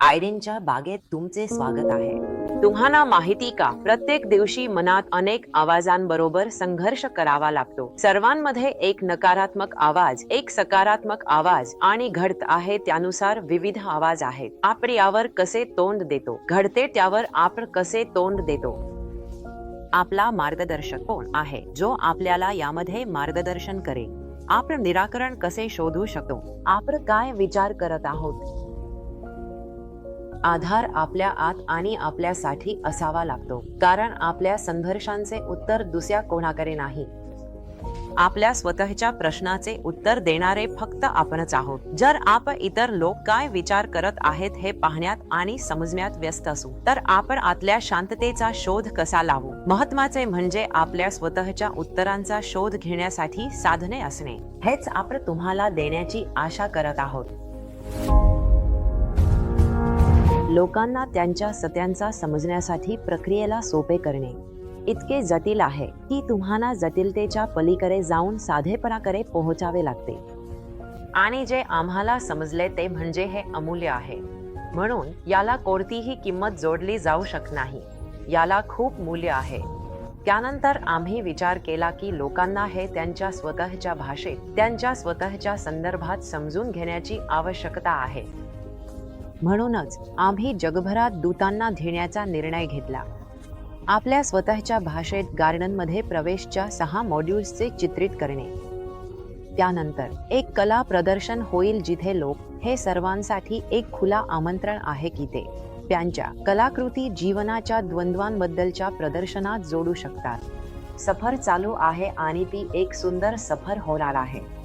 आयडेनच्या बागेत तुमचे स्वागत आहे. तुम्हाला माहिती का? प्रत्येक दिवशी मनात अनेक आवाजांबरोबर संघर्ष करावा लागतो. सर्वांमध्ये एक नकारात्मक आवाज एक सकारात्मक आवाज आणि घडत आहे त्यानुसार विविध आवाज आहेत. आपण यावर कसे तोंड देतो? घडते त्यावर आपण कसे तोंड देतो? आपला मार्गदर्शक कोण आहे? जो आपल्याला यामध्ये मार्गदर्शन करेल. आपण निराकरण कसे शोधू शकतो? आपण काय विचार करत आहोत? आधार आपल्या आत आणि आपल्यासाठी असावा लागतो. कारण आपल्या संघर्षांचे उत्तर दुसऱ्या कोणाकडे नाही. आपल्या स्वतःच्या प्रश्नाचे उत्तर देणारे फक्त आपणच आहोत. जर आपण इतर लोक काय विचार करत आहेत हे पाहण्यात आणि समजण्यात व्यस्त असू तर आपण आतल्या शांततेचा शोध कसा लावू? महत्त्वाचे म्हणजे आपल्या स्वतःच्या उत्तरांचा शोध घेण्यासाठी साधने असणे. हेच आपण तुम्हाला देण्याची आशा करत आहोत. लोकांना त्यांच्या सत्यांचा समजण्यासाठी प्रक्रियेला सोपे करणे. इतके जटिल आहे की तुम्हाला जटिलतेच्या पलीकडे जाऊन साधेपणाकडे पोहोचावे लागते. आणि जे आम्हाला समजले ते म्हणजे हे अमूल्य आहे. म्हणून याला कोणतीही किंमत जोडली जाऊ शकत नाही. याला खूप मूल्य आहे. त्यानंतर आम्ही विचार केला की लोकांना हे त्यांच्या स्वतःच्या भाषेत त्यांच्या स्वतःच्या संदर्भात समजून घेण्याची आवश्यकता आहे. म्हणूनच आम्ही जगभरात दूतांना घेण्याचा निर्णय घेतला. आपल्या स्वतःच्या भाषेत गार्डनमध्ये प्रवेशच्या सहा मॉड्यूल्सचे चित्रित करणे. त्यानंतर एक कला प्रदर्शन होईल जिथे लोक हे सर्वांसाठी एक खुला आमंत्रण आहे की ते त्यांच्या कलाकृती जीवनाच्या द्वंद्वांबद्दलच्या प्रदर्शनात जोडू शकतात. सफर चालू आहे आणि ती एक सुंदर सफर होणार आहे.